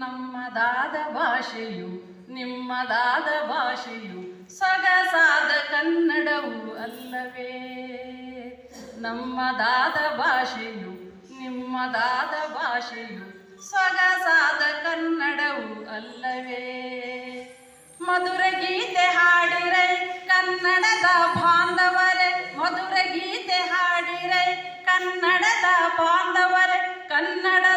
ನಮ್ಮದಾದ ಭಾಷೆಯು, ನಿಮ್ಮದಾದ ಭಾಷೆಯು ಸೊಗಸಾದ ಕನ್ನಡವು ಅಲ್ಲವೇ. ನಮ್ಮದಾದ ಭಾಷೆಯು, ನಿಮ್ಮದಾದ ಭಾಷೆಯು ಸೊಗಸಾದ ಕನ್ನಡವು ಅಲ್ಲವೇ. ಮಧುರ ಗೀತೆ ಹಾಡಿರೈ ಕನ್ನಡದ ಬಾಂಧವರೇ, ಮಧುರ ಗೀತೆ ಹಾಡಿರೈ ಕನ್ನಡದ ಬಾಂಧವರೇ, ಕನ್ನಡದ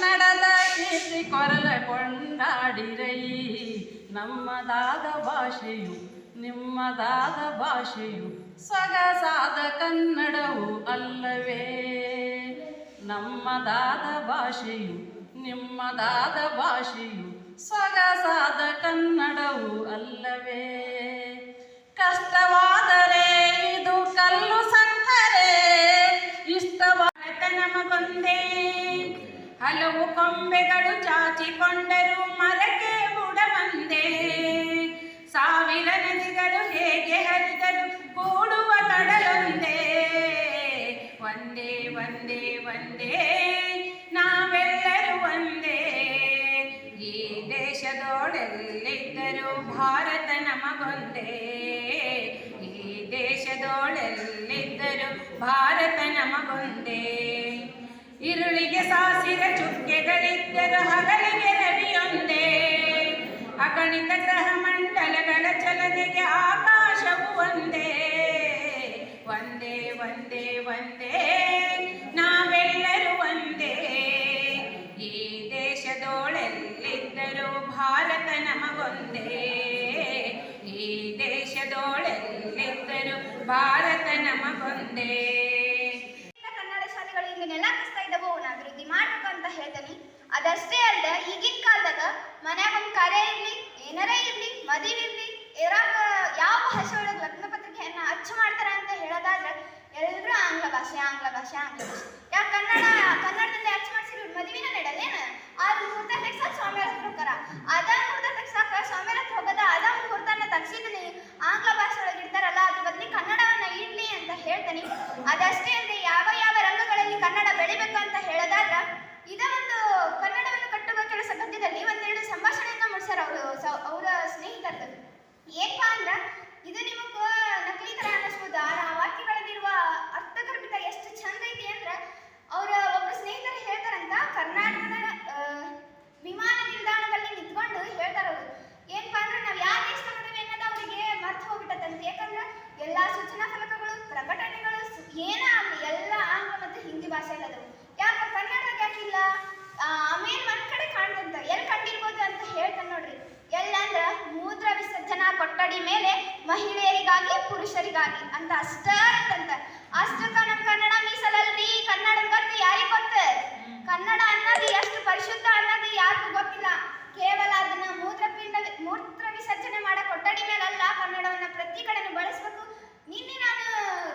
ಕನ್ನಡದ ಕೀರ್ತಿ ಕೊರಲ ಕೊಂಡಾಡಿರೈ ನಮ್ಮದಾದ ಭಾಷೆಯು ನಿಮ್ಮದಾದ ಭಾಷೆಯು ಸೊಗಸಾದ ಕನ್ನಡವು ಅಲ್ಲವೇ. ನಮ್ಮದಾದ ಭಾಷೆಯು ನಿಮ್ಮದಾದ ಭಾಷೆಯು ಸೊಗಸಾದ ಕನ್ನಡವು ಅಲ್ಲವೇ. ಕಷ್ಟವಾದರೆ ಇದು ಕಲ್ಲು ಸಕ್ಕರೆ ಇಷ್ಟವಾದ ನಮಗೊಂದೇ ಹಲವು ಕೊಂಬೆಗಳು ಚಾಚಿಕೊಂಡರು, ಮರಕ್ಕೆ ಬಂದೆ. ಸಾವಿರ ನದಿಗಳು ಹೇಗೆ ಹರಿದರು ಕೂಡುವ ಕಡಲೊಂದೇ. ಒಂದೇ ಒಂದೇ ಒಂದೇ, ನಾವೆಲ್ಲರೂ ಒಂದೇ. ಈ ದೇಶದೋಳೆಲ್ಲಿದ್ದರೂ ಭಾರತ ನಮಗೊಂದೇ. ಈ ದೇಶದೋಳೆಲ್ಲಿದ್ದರೂ ಭಾರತ ನಮಗೊಂದೇ. ಇರುಳಿಗೆ ಸಾಸಿರ ಚುಕ್ಕೆಗಳಿದ್ದರು ಹಗಲಿಗೆ ರವಿಯೊಂದೇ. ಅಗಣಿತ ಗ್ರಹ ಮಂಡಲಗಳ ಚಲನೆಗೆ ಆಕಾಶವು ಒಂದೇ. ಒಂದೇ ಒಂದೇ ಒಂದೇ. ನಾವೆಲ್ಲರೂ ಒಂದೇ. ಈ ದೇಶದೋಳೆಲ್ಲಿದ್ದರೂ ಭಾರತ ನಮಗೊಂದೇ. ಈ ದೇಶದೋಳೆಲ್ಲಿದ್ದರೂ ಭಾರತ ನಮಗೊಂದೇ. ಹೇಳ್ತೀನಿ. ಅದಷ್ಟೇ ಅಲ್ಲದೆ ಈಗಿನ ಕಾಲದಾಗ ಮನ್ಯಾಗ ಒಂದು ಕರೆ ಇರ್ಲಿ, ಏನಾರ ಇರಲಿ, ಮದುವೆ ಇರ್ಲಿ ಇರಾಗ ಯಾವ ಭಾಷೆ ಒಳಗೆ ಲಗ್ನ ಪತ್ರಿಕೆಯನ್ನು ಅಚ್ಚು ಮಾಡ್ತಾರ ಅಂತ ಹೇಳೋದಾದ್ರೆ ಎಲ್ಲರೂ ಆಂಗ್ಲ ಭಾಷೆ ಆಂಗ್ಲ ಭಾಷೆ ಆಂಗ್ಲ ಭಾಷೆ. ಯಾಕೆ ಕನ್ನಡ, ಕನ್ನಡದಲ್ಲಿ ಅಚ್ಚು ಮಾಡಿಸಿದ್ರು ಮದುವೆನ ನಡೆಯಲ್ಲೇನ ಆ ಮುಹೂರ್ತ ತೆಗ್ಸಾಕ ಸ್ವಾಮಿ ಹತ್ರ ಹೋಗಾರ ಅದ ಮುಹೂರ್ತ ತೆಗ್ಸಾಕ ಸ್ವಾಮಿ ಹತ್ರ ಹೋಗದ, ಅದ ಮುಹೂರ್ತನ ತಗ್ಸಿದ್ನಿ ಆಂಗ್ಲ ಭಾಷೆ ಒಳಗೆ ಇಡ್ತಾರಲ್ಲ ಅದ್ರ ಕನ್ನಡವನ್ನ ಇಡ್ಲಿ ಅಂತ ಹೇಳ್ತೀನಿ. ಅದಷ್ಟೇ ಅಲ್ಲದೆ ಯಾವ ಯಾವ ರಂಗಗಳಲ್ಲಿ ಕನ್ನಡ ಬೆಳಿಬೇಕು ಅಂತ ಹೇಳೋದಾದ್ರ ಇದ ಒಂದು ಕನ್ನಡವನ್ನು ಕಟ್ಟುವ ಕೆಲಸ ಗದ್ಯದಲ್ಲಿ ಒಂದೆರಡು ಸಂಭಾಷಣೆಯನ್ನ ಮುಡ್ಸ್ಯಾರ ಅವರು ಅವರ ಸ್ನೇಹಿತರದ್ದು ಏನಪ್ಪಾ ಅಂದ್ರ, ಇದು ನಿಮಗೆ ನಕಲಿ ತರ ಅನ್ನಿಸ್ಬೋದು ಆ ವಾಕ್ಯಗಳಲ್ಲಿರುವ ಅರ್ಥಗರ್ಭಿತ ಎಷ್ಟು ಚಂದ ಐತಿ ಅಂದ್ರ, ಅವರ ಒಬ್ಬ ಸ್ನೇಹಿತರು ಹೇಳ್ತಾರಂತ, ಕರ್ನಾಟಕದ ವಿಮಾನ ನಿಲ್ದಾಣದಲ್ಲಿ ನಿಂತ್ಕೊಂಡು ಹೇಳ್ತಾರ ಅವರು. ಏನಪ್ಪಾ ಅಂದ್ರೆ, ನಾವು ಯಾವ ದೇಶದಲ್ಲಿದ್ದೀವಿ ಅನ್ನೋದು ಅವರಿಗೆ ಮರ್ತು ಹೋಗ್ಬಿಟ್ಟದಂತೆ. ಯಾಕಂದ್ರೆ, ಎಲ್ಲಾ ಸೂಚನಾ ಫಲಕಗಳು, ಪ್ರಕಟಣೆಗಳು ಏನೇ ಆಗ್ಲಿ, ಎಲ್ಲ ಆಂಗ್ಲ ಮತ್ತು ಹಿಂದಿ ಭಾಷೆಯಲ್ಲಿ ಅದಾವು ಯಾಕೆ ಕನ್ನಡದಾಗ ಯಾಕಿಲ್ಲ? ಆಮೇಲೆ ಒಂದ್ ಕಡೆ ಕಾಣ್ತಂತ ಎಲ್ಲಿ ಕಂಡಿರ್ಬೋದು ಅಂತ ಹೇಳ್ತಾನೆ ನೋಡ್ರಿ. ಎಲ್ಲಂದ್ರ ಮೂತ್ರ ವಿಸರ್ಜನಾ ಕೊಠಡಿ ಮೇಲೆ ಮಹಿಳೆಯರಿಗಾಗಿ ಪುರುಷರಿಗಾಗಿ ಅಂತ ಅಷ್ಟ ಅಷ್ಟಕ್ಕ ನಮ್ ಕನ್ನಡ ಮೀಸಲಲ್ರಿ ಕನ್ನಡದ ಗೊತ್ತು ಯಾರಿಗ್ ಗೊತ್ತ ಕನ್ನಡ ಅನ್ನೋದು ಎಷ್ಟು ಪರಿಶುದ್ಧ ಅನ್ನೋದು ಯಾರಿಗೂ ಗೊತ್ತಿಲ್ಲ ಕೇವಲ ಅದನ್ನ ಮೂತ್ರಪಿಂಡ ಮೂತ್ರ ವಿಸರ್ಜನೆ ಮಾಡೋ ಕೊಠಡಿ ಮೇಲಲ್ಲ ಕನ್ನಡವನ್ನ ಪ್ರತಿ ಕಡೆನೂ ಬಳಸಬೇಕು ನಿನ್ನೆ ನಾನು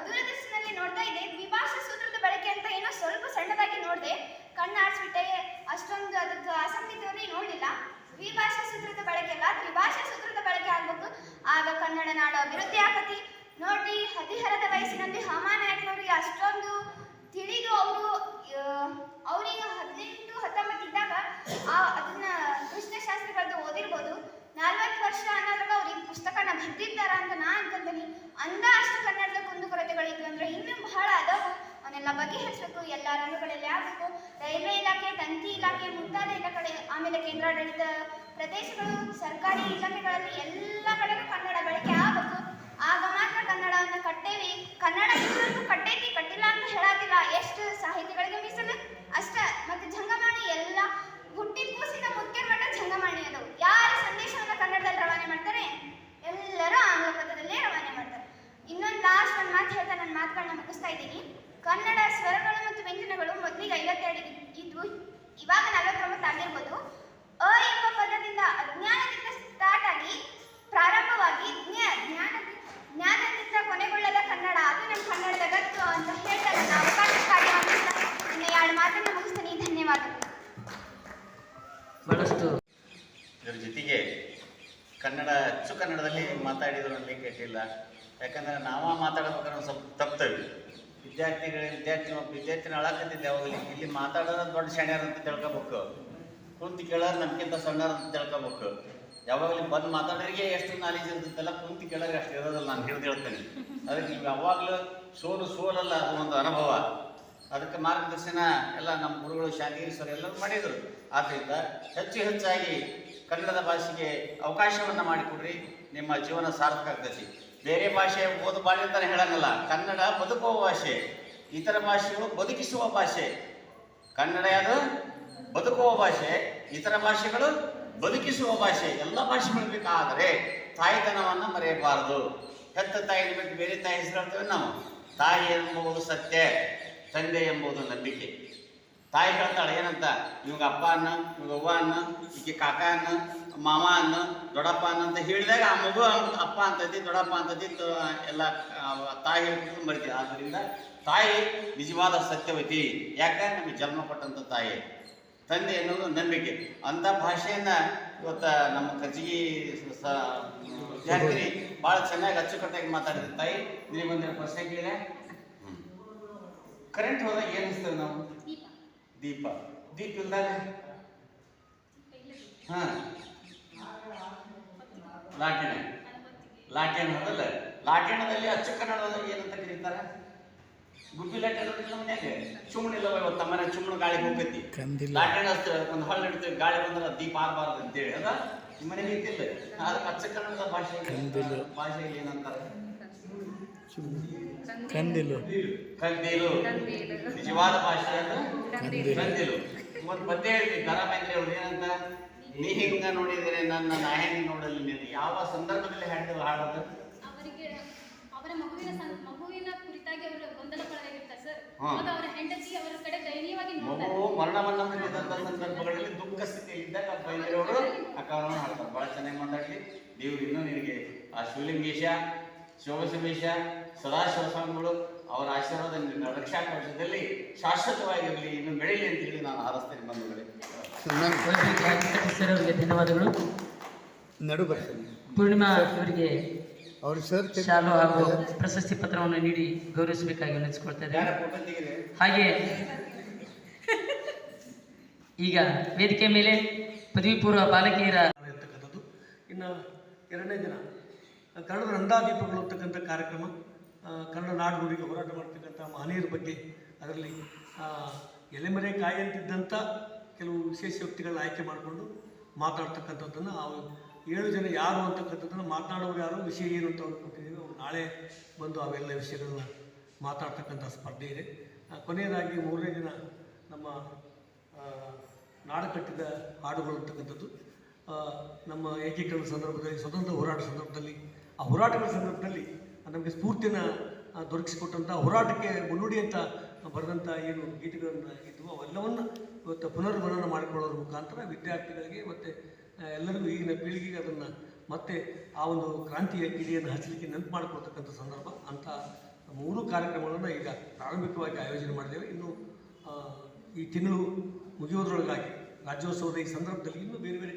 ದೂರದರ್ಶನದಲ್ಲಿ ನೋಡ್ತಾ ಇದ್ದೆ ದ್ವಿಭಾಷಾ ಸೂತ್ರದ ಬಳಕೆ ಅಂತ ಏನೋ ಸ್ವಲ್ಪ ಸಣ್ಣದಾಗಿ ನೋಡಿದೆ ಕಣ್ಣು ಆಡ್ಸ್ಬಿಟ್ಟೆ ಅಷ್ಟೊಂದು ಅದಕ್ಕೆ ಆಸಕ್ತಿ ತೋರಿ ನೋಡಲಿಲ್ಲ ದ್ವಿಭಾಷಾ ಸೂತ್ರದ ಬಳಕೆ ಅಲ್ಲ ತ್ರಿಭಾಷಾ ಸೂತ್ರದ ಬಳಕೆ ಆಗ್ಬೇಕು ಆಗ ಕನ್ನಡ ನಾಡು ಅಭಿವೃದ್ಧಿ ಆಗತಿ. ನೋಡಿ, ಹದಿಹರದ ವಯಸ್ಸಿನಲ್ಲಿ ಹಾಮಾನಾಯಕನವರಿಗೆ ಅಷ್ಟೊಂದು ತಿಳಿದು ಅವರು ಅವರಿಗೆ ಹದಿನೆಂಟು, ಹತ್ತೊಂಬತ್ತು ಇದ್ದಾಗ ಆ, ಅದನ್ನ ಕೃಷ್ಣ ಶಾಸ್ತ್ರಿಗಳದ್ದು ಓದಿರ್ಬೋದು. ನಲ್ವತ್ತು ವರ್ಷ ಅನ್ನೋದ್ರಾಗ ಅವ್ರಿಗೆ ಪುಸ್ತಕನ ಬರೆದಿದ್ದಾರ ಅಂತ ನಾ ಅನ್ಕೊಂತೀನಿ ಅಂದ ಅಷ್ಟು ಕನ್ನಡದ ಕುಂದುಕೊರತೆಗಳಿದ್ವು ಅಂದ್ರೆ ಇನ್ನೂ ಬಹಳ ಅದಾವು. ಅವನ್ನೆಲ್ಲ ಬಗೆಹರಿಸಬೇಕು, ಎಲ್ಲ ರಂಗಗಳಲ್ಲಿ ಆಗಬೇಕು. ಆಮೇಲೆ ಕೇಂದ್ರಾಡಳಿತ ಪ್ರದೇಶಗಳು, ಸರ್ಕಾರಿ ಇಲಾಖೆಗಳಲ್ಲಿ ಎಲ್ಲ ಕಡೆಗೂ ಕನ್ನಡ ಬಳಕೆ ಆಗಬೇಕು. ಆಗ ಮಾತ್ರ ಕನ್ನಡವನ್ನು ಕಟ್ಟೇವಿ. ಕನ್ನಡ ಇದ್ರೂ ಕಟ್ಟೈತಿ, ಕಟ್ಟಿಲ್ಲ ಅಂತ ಹೇಳಾಗಿಲ್ಲ ಎಷ್ಟು ಸಾಹಿತಿಗಳಿಗೆ ಮೀಸಲು? ಅಷ್ಟ. ಮತ್ತೆ ಜಂಗಮಾಣಿ ಕನ್ನಡ ಅಚ್ಚು ಕನ್ನಡದಲ್ಲಿ ಮಾತಾಡಿದ್ರು ಅನ್ನಲಿಕ್ಕೆ ಕೇಳಿಲ್ಲ ಯಾಕಂದರೆ ನಾವ ಮಾತಾಡ್ಬೇಕಾದ್ರೆ ಸ್ವಲ್ಪ ತಪ್ತೇವೆ. ವಿದ್ಯಾರ್ಥಿಗಳು ವಿದ್ಯಾರ್ಥಿ ವಿದ್ಯಾರ್ಥಿನ ಅಳಕತ್ತಿದ್ದೆ ಅವಾಗಲಿ ಇಲ್ಲಿ. ಮಾತಾಡೋದು ದೊಡ್ಡ ಶಾಣ್ಯಾರ ಅಂತ ತಿಳ್ಕೊಬೇಕು. ಕುಂತು ಕೇಳೋರು ನಮ್ಗಿಂತ ಸಣ್ಣರ ಅಂತ ತಿಳ್ಕೊಬೇಕು. ಯಾವಾಗಲೂ ಬಂದು ಮಾತಾಡೋರಿಗೆ ಎಷ್ಟು ನಾಲೆಜ್ ಇರ್ತೈತಲ್ಲ, ಕುಂತು ಕೇಳೋರಿಗೆ ಅಷ್ಟು ಇರೋದಲ್ಲ, ನಾನು ಹಿಡಿದು ಹೇಳ್ತೇನೆ. ಅದಕ್ಕೆ ನೀವು ಯಾವಾಗಲೂ ಸೋಲು ಸೋಲಲ್ಲ, ಅದು ಒಂದು ಅನುಭವ. ಅದಕ್ಕೆ ಮಾರ್ಗದರ್ಶನ ಎಲ್ಲ ನಮ್ಮ ಗುರುಗಳು ಶಾಂತಿಗಿರಿ ಎಲ್ಲರೂ ಮಾಡಿದರು. ಆದ್ದರಿಂದ ಹೆಚ್ಚು ಹೆಚ್ಚಾಗಿ ಕನ್ನಡದ ಭಾಷೆಗೆ ಅವಕಾಶವನ್ನು ಮಾಡಿಕೊಡ್ರಿ. ನಿಮ್ಮ ಜೀವನ ಸಾರ್ಥಕ ಆಗ್ತೈತಿ. ಬೇರೆ ಭಾಷೆ ಓದು ಬಾಳಿ ಅಂತಲೇ ಹೇಳಂಗಿಲ್ಲ. ಕನ್ನಡ ಬದುಕುವ ಭಾಷೆ. ಇತರ ಭಾಷೆಗಳು ಬದುಕಿಸುವ ಭಾಷೆ. ಕನ್ನಡ ಅದು ಬದುಕುವ ಭಾಷೆ. ಇತರ ಭಾಷೆಗಳು ಬದುಕಿಸುವ ಭಾಷೆ. ಎಲ್ಲ ಭಾಷೆಗಳು ಬೇಕಾದರೆ ತಾಯಿತನವನ್ನು ಮರೆಯಬಾರದು. ಹೆತ್ತ ತಾಯಿನ ಬಿಟ್ಟು ಬೇರೆ ತಾಯಿ ಹೆಸರು ಹೇಳ್ತೇವೆ ನಾವು. ತಾಯಿ ಎಂಬುದು ಸತ್ಯ, ತಂದೆ ಎಂಬುದು ನಂಬಿಕೆ. ತಾಯಿ ಹೇಳ್ತಾಳೆ ಏನಂತ? ಇವಾಗ ಅಪ್ಪ ಅನ್ನ ಇವಾಗ ಅವ್ವ ಅನ್ನ ಈಕೆ ಕಾಕ ಅನ್ನ ಮಾವ ಅನ್ನ ದೊಡ್ಡಪ್ಪ ಅನ್ನ ಅಂತ ಹೇಳಿದಾಗ ಆ ಮಗು ಅಪ್ಪ ಅಂತತಿ ದೊಡ್ಡಪ್ಪ ಅಂತತಿ ಎಲ್ಲ ತಾಯಿ ಹೇಳ್ಕೊಂಡು ಬರ್ತೀವಿ ಆದ್ದರಿಂದ ತಾಯಿ ನಿಜವಾದ ಸತ್ಯವತಿ. ಯಾಕೆ? ನಮಗೆ ಜನ್ಮ ಕೊಟ್ಟಂಥ ತಾಯಿ. ತಂದೆ ಅನ್ನೋದು ನಂಬಿಕೆ. ಅಂಥ ಭಾಷೆಯನ್ನ ಇವತ್ತ ನಮ್ಮ ಕಜ್ಜಿಗಿ ಸ- ವಿದ್ಯಾರ್ಥಿನಿ ಭಾಳ ಚೆನ್ನಾಗಿ ಅಚ್ಚುಕಟ್ಟಾಗಿ ಮಾತಾಡಿದ್ರು. ತಾಯಿ ನಿನಗೊಂದಿನ ಪ್ರಶ್ನೆ ಕೇಳಿದೆ ಕರೆಂಟ್ ಹೋದಾಗ ಏನು ನಾವು? ದೀಪ. ದೀಪ ಇಲ್ದಾನೆ? ಹಾ. ಲಾಟಿನ ಲಾಟಿನ ಹೌದಲ್ಲ ಅಚ್ಚ ಅಚ್ಚು ಕನ್ನಡದಲ್ಲಿ ಏನಂತ ಕರೀತಾರೆ? ಗುಬ್ಬಿ ನಮ್ಮ ಮನ್ಯಾಗ ಚುಮ್ಮಣ ಇಲ್ಲವ ಇವತ್ತು ಮನೆ ಚುಮ್ಮಣ ಗಾಳಿ ಹೋಗೈತಿ ಲಾಟಿನ ಅಷ್ಟೇ ಒಂದು ಹಳ್ಳ ಇಡ್ತೀವಿ ಗಾಳಿ ಬಂದ್ರೆ ದೀಪ ಆಗಬಾರ್ದು ಅಂತೇಳಿ. ಅದ? ನಿಮ್ಮ ಮನೆಗೆ ಇದ್ದಿಲ್ಲ. ಅದಕ್ಕೆ ಅಚ್ಚ ಕನ್ನಡದ ಭಾಷೆ ಭಾಷೆಯಲ್ಲಿ ಏನಂತಾರೆ? ಕಂದಿಲು. ಕಂದಿಲು. ಕಂದೀಲು. ನಿಜವಾದ ಭಾಷೆ ಅದು? ಕಂದೀಲು. ಕಂದಿಲು. ಒಂದು ಮತ್ತೆ ಹೇಳ್ತೀನಿ ದರಾಬೇಂದ್ರೆ ಅವ್ರು ಏನಂತ? ನೀ ಹಿಂಗ ನೋಡಿದರೆ ನನ್ನ ನಾ ಹೆಂಗ್ ನೋಡಲಿ ನೀನು ಯಾವ ಸಂದರ್ಭದಲ್ಲಿ ಹಾಡಿದ ಹಾಡೋದು? ಅವರಿಗೆ ಅವರ ಮಗುವಿನ ಸಂ- ಮಗುವಿನ ಕುರಿತಾಗಿ ಅವರು ಗೊಂದಲಕ್ಕೊಳಗಾಗಿರ್ತಾರೆ ಸರ್. ಹಾ. ಮತ್ತು ಅವರ ಹೆಂಡತಿ ಅವರ ಕಡೆ ದಯನೀಯವಾಗಿ ಮಗು ಮರಣವನ್ನ ಸಂದರ್ಭಗಳಲ್ಲಿ ದುಃಖ ಸ್ಥಿತಿಯಲ್ಲಿ ಇದ್ದಾಗ ಕಾರಣವನ್ನು ಹಾಡ್ತಾರೆ. ಭಾಳ ಚೆನ್ನಾಗಿ ಮಾತಾಡ್ಲಿ. ದೇವ್ರು ಇನ್ನೂ ನಿನಗೆ ಆ ಶಿವಲಿಂಗೇಶ ಶಿವಸಮೇಶ ಸದಾಶಿವ ಸ್ವಾಮಿಗಳು ಅವರ ಆಶೀರ್ವಾದ ನಿನ್ನ ರಕ್ಷಾ ಕವಚದಲ್ಲಿ ಶಾಶ್ವತವಾಗಿರಲಿ ಇನ್ನು ಬೆಳೆಯಲಿ ಅಂತ ಹೇಳಿ ನಾನು ಹಾರಸ್ತೇನೆ ಬಂಧುಗಳೇ. ಧನ್ಯವಾದಗಳು. ನಡು ಬರ್ತೀನಿ. ಪೂರ್ಣಿಮಾ ಅವರಿಗೆ ಅವರು ಸರ್ ಶಾಲು ಹಾಗೂ ಪ್ರಶಸ್ತಿ ಪತ್ರವನ್ನು ನೀಡಿ ಗೌರವಿಸಬೇಕಾಗಿ ಫೋಟೋ ತೆಗೀರಿ ಹಾಗೆ ಈಗ ವೇದಿಕೆ ಮೇಲೆ ಪದವಿ ಪೂರ್ವ ಬಾಲಕಿಯರ ಇರ್ತಕ್ಕಂಥದ್ದು. ಇನ್ನು ಎರಡನೇ ದಿನ ಕನ್ನಡದ ರಂಧಾದೀಪಗಳು ಅಂತಕ್ಕಂಥ ಕಾರ್ಯಕ್ರಮ. ಕನ್ನಡ ನಾಡು ನುಡಿಗೆ ಹೋರಾಟ ಮಾಡ್ತಕ್ಕಂಥ ಮಹನೀಯರ ಬಗ್ಗೆ ಅದರಲ್ಲಿ ಎಲೆಮರೆ ಕಾಯಂತಿದ್ದಂಥ ಕೆಲವು ವಿಶೇಷ ವ್ಯಕ್ತಿಗಳನ್ನ ಆಯ್ಕೆ ಮಾಡಿಕೊಂಡು ಮಾತಾಡ್ತಕ್ಕಂಥದ್ದನ್ನು ಆ ಏಳು ಜನ ಯಾರು ಅಂತಕ್ಕಂಥದ್ದನ್ನು ಮಾತನಾಡೋರು ಯಾರು, ವಿಷಯ ಏನು ಅಂತ ಅಂದ್ಕೊಟ್ಟಿದ್ದೀವಿ ಕೊಟ್ಟಿದ್ದೀವಿ. ಅವ್ರು ನಾಳೆ ಬಂದು ಅವೆಲ್ಲ ವಿಷಯಗಳನ್ನ ಮಾತಾಡ್ತಕ್ಕಂಥ ಸ್ಪರ್ಧೆ ಇದೆ. ಕೊನೆಯದಾಗಿ ಮೂರನೇ ದಿನ ನಮ್ಮ ನಾಡ ಕಟ್ಟಿದ ಹಾಡುಗಳು ಅಂತಕ್ಕಂಥದ್ದು. ನಮ್ಮ ಏಕೀಕರಣ ಸಂದರ್ಭದಲ್ಲಿ, ಸ್ವತಂತ್ರ ಹೋರಾಟ ಸಂದರ್ಭದಲ್ಲಿ, ಆ ಹೋರಾಟಗಳ ಸಂದರ್ಭದಲ್ಲಿ ನಮಗೆ ಸ್ಫೂರ್ತಿನ ದೊರಕಿಸಿಕೊಟ್ಟಂಥ ಹೋರಾಟಕ್ಕೆ ಮುನ್ನುಡಿ ಅಂತ ಬರೆದಂಥ ಏನು ಗೀತೆಗಳನ್ನು ಇದ್ವು, ಅವೆಲ್ಲವನ್ನು ಇವತ್ತು ಪುನರ್ಮನನ ಮಾಡಿಕೊಳ್ಳೋದ್ರ ಮುಖಾಂತರ ವಿದ್ಯಾರ್ಥಿಗಳಿಗೆ ಮತ್ತು ಎಲ್ಲರಿಗೂ ಈಗಿನ ಪೀಳಿಗೆಗೆ ಅದನ್ನು ಮತ್ತೆ ಆ ಒಂದು ಕ್ರಾಂತಿಯ ಕಿಡಿಯನ್ನು ಹಚ್ಚಲಿಕ್ಕೆ ನೆನಪು ಮಾಡಿಕೊಳ್ತಕ್ಕಂಥ ಸಂದರ್ಭ. ಅಂಥ ಮೂರು ಕಾರ್ಯಕ್ರಮಗಳನ್ನು ಈಗ ಪ್ರಾರಂಭಿಕವಾಗಿ ಆಯೋಜನೆ ಮಾಡಿದ್ದೇವೆ. ಇನ್ನು ಈ ತಿಂಗಳು ಮುಗಿಯೋದ್ರೊಳಗಾಗಿ ರಾಜ್ಯೋತ್ಸವದ ಈ ಸಂದರ್ಭದಲ್ಲಿ ಇನ್ನೂ ಬೇರೆ ಬೇರೆ